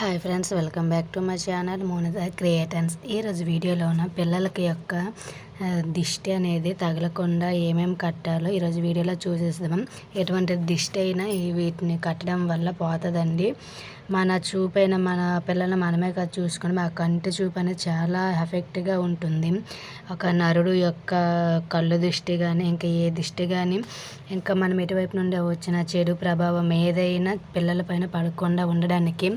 Hi friends welcome back to my channel Monitha creations ఈరోజు వీడియోలోన పిల్లలకి యొక్క దిష్టి అనేది తగలకుండా ఏమేమి కట్టాలో ఈరోజు వీడియోలో చూసేద్దాం. ఎటువంటి దిష్టి అయినా వీటిని కట్టడం వల్ల పోతుందండి. మన చూపైన మన పిల్లల్ని మనమే కాదు చూసుకుని మా కంటి చూపు అనేది చాలా ఎఫెక్ట్గా ఉంటుంది. ఒక నరుడు యొక్క కళ్ళు దిష్టి కానీ ఇంకా ఏ దిష్టి కానీ ఇంకా మనం ఎటువైపు నుండి వచ్చిన చెడు ప్రభావం ఏదైనా పిల్లలపైన పడకుండా ఉండడానికి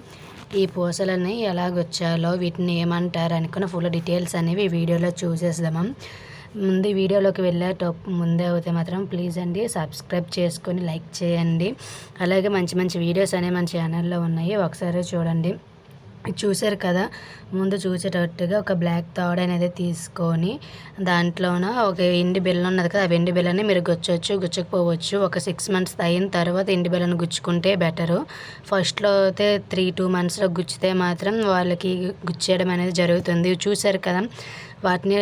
ఈ పూసలని ఎలాగొచ్చాలో వీటిని ఏమంటారు అనుకున్న ఫుల్ డీటెయిల్స్ అనేవి వీడియోలో చూసేద్దాము. ముందు వీడియోలోకి వెళ్ళేటప్పుడు ముందే అయితే మాత్రం ప్లీజ్ అండి సబ్స్క్రైబ్ చేసుకొని లైక్ చేయండి. అలాగే మంచి మంచి వీడియోస్ అనేవి మన ఛానల్లో ఉన్నాయి. ఒకసారి చూడండి. చూశారు కదా ముందు చూసేటట్టుగా ఒక బ్లాక్ థాడ్ అనేది తీసుకొని దాంట్లోన ఒక ఎండి బిల్ల ఉన్నది కదా ఆ ఎండి బిల్లని మీరు గుచ్చవచ్చు గుచ్చకపోవచ్చు. ఒక సిక్స్ మంత్స్ అయిన తర్వాత ఎండి బిల్లను గుచ్చుకుంటే బెటరు. ఫస్ట్లో అయితే త్రీ టూ మంత్స్లో గుచ్చితే మాత్రం వాళ్ళకి గుచ్చేయడం అనేది జరుగుతుంది. చూశారు కదా వాటిని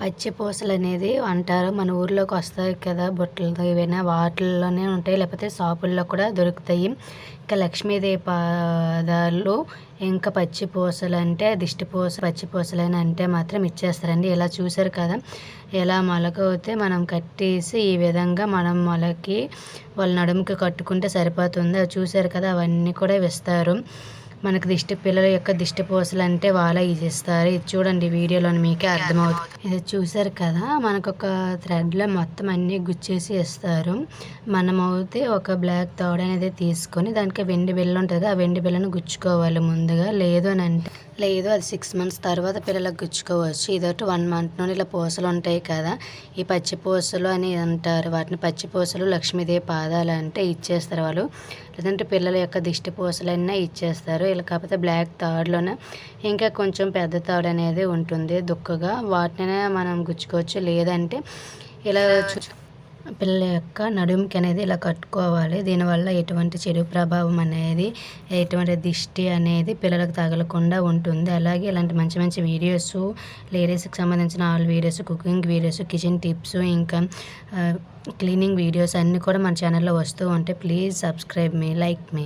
పచ్చి పూసలు అనేది అంటారు. మన ఊర్లోకి వస్తాయి కదా బుట్టలు ఏవైనా వాటిల్లోనే ఉంటాయి. లేకపోతే షాపుల్లో కూడా దొరుకుతాయి. ఇంకా లక్ష్మీదేవి పాదాలు ఇంకా పచ్చి పూసలు అంటే దిష్టిపూస పచ్చి పూసలు అని అంటే మాత్రం ఇచ్చేస్తారండి. ఇలా చూసారు కదా. ఎలా మొలక అవుతే మనం కట్టేసి ఈ విధంగా మనం మొలకి వాళ్ళ నడుముకి కట్టుకుంటే సరిపోతుంది. అది చూసారు కదా అవన్నీ కూడా ఇస్తారు మనకు దిష్టి పిల్లల యొక్క దిష్టి పూసలు అంటే వాళ్ళ ఇస్తారు ఇది చూడండి వీడియోలో మీకే అర్థమవుతుంది. ఇది చూసారు కదా మనకు ఒక థ్రెడ్లో మొత్తం అన్నీ గుచ్చేసి ఇస్తారు మనమైతే అయితే ఒక బ్లాక్ థౌడ్ అనేది తీసుకొని దానికి వెండి బిల్ల ఉంటుంది ఆ వెండి బిల్లను గుచ్చుకోవాలి ముందుగా. లేదు అని అంటే లేదు అది సిక్స్ మంత్స్ తర్వాత పిల్లలకు గుచ్చుకోవచ్చు. ఇదొకటి వన్ మంత్ నుండి ఇలా పూసలు ఉంటాయి కదా. ఈ పచ్చి పూసలు అని అంటారు. వాటిని పచ్చి పూసలు లక్ష్మీదేవి పాదాలు అంటే ఇచ్చేస్తారు వాళ్ళు. లేదంటే పిల్లల యొక్క దిష్టి పూసలైనా ఇచ్చేస్తారు. ఇలా కాకపోతే బ్లాక్ తాడులోనే ఇంకా కొంచెం పెద్ద తాడు అనేది ఉంటుంది. దుక్కగా వాటినే మనం గుచ్చుకోవచ్చు. లేదంటే ఇలా పిల్లల యొక్క నడుముకి అనేది ఇలా కట్టుకోవాలి. దీనివల్ల ఎటువంటి చెడు ప్రభావం అనేది ఎటువంటి దిష్టి అనేది పిల్లలకు తగలకుండా ఉంటుంది. అలాగే ఇలాంటి మంచి మంచి వీడియోస్ లేడీస్కి సంబంధించిన all videos cooking videos kitchen tips ఇంకా క్లీనింగ్ వీడియోస్ అన్నీ కూడా మన ఛానల్లో వస్తూ ఉంటాయి ప్లీజ్ సబ్స్క్రైబ్ మీ లైక్ మీ.